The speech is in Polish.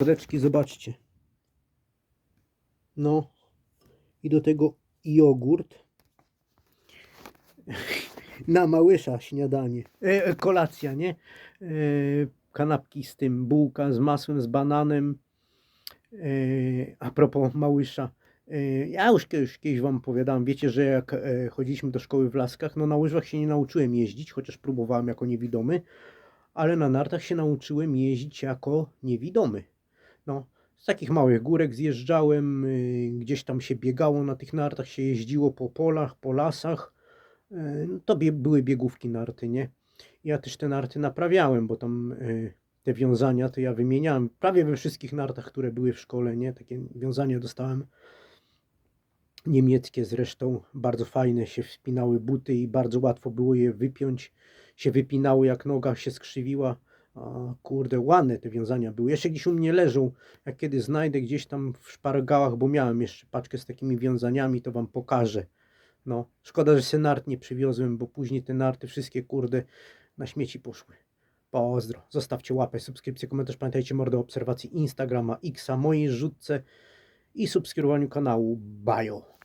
Mordeczki, zobaczcie. No. I do tego jogurt. Na małysza śniadanie. E, e, kolacja, nie? E, kanapki z tym, bułka z masłem, z bananem. E, a propos małysza. E, ja już kiedyś, kiedyś wam opowiadałem, wiecie, że jak e, chodziliśmy do szkoły w Laskach, no na łyżwach się nie nauczyłem jeździć, chociaż próbowałem jako niewidomy, ale na nartach się nauczyłem jeździć jako niewidomy. No, z takich małych górek zjeżdżałem, y, gdzieś tam się biegało na tych nartach, się jeździło po polach, po lasach. Y, no To były biegówki narty, nie? Ja też te narty naprawiałem, bo tam y, te wiązania to ja wymieniałem prawie we wszystkich nartach, które były w szkole, nie? Takie wiązania dostałem niemieckie zresztą, bardzo fajne się wspinały buty i bardzo łatwo było je wypiąć. Się wypinało jak noga się skrzywiła. Kurde, ładne te wiązania były. Jeszcze gdzieś u mnie leżą. Jak kiedy znajdę gdzieś tam w szpargałach, bo miałem jeszcze paczkę z takimi wiązaniami, to wam pokażę. No, szkoda, że się nart nie przywiozłem, bo później te narty wszystkie, kurde, na śmieci poszły. Pozdro. Zostawcie łapę, subskrypcję, komentarz. Pamiętajcie mordę obserwacji Instagrama, Xa, mojej rzutce i subskrybowaniu kanału. Bajo.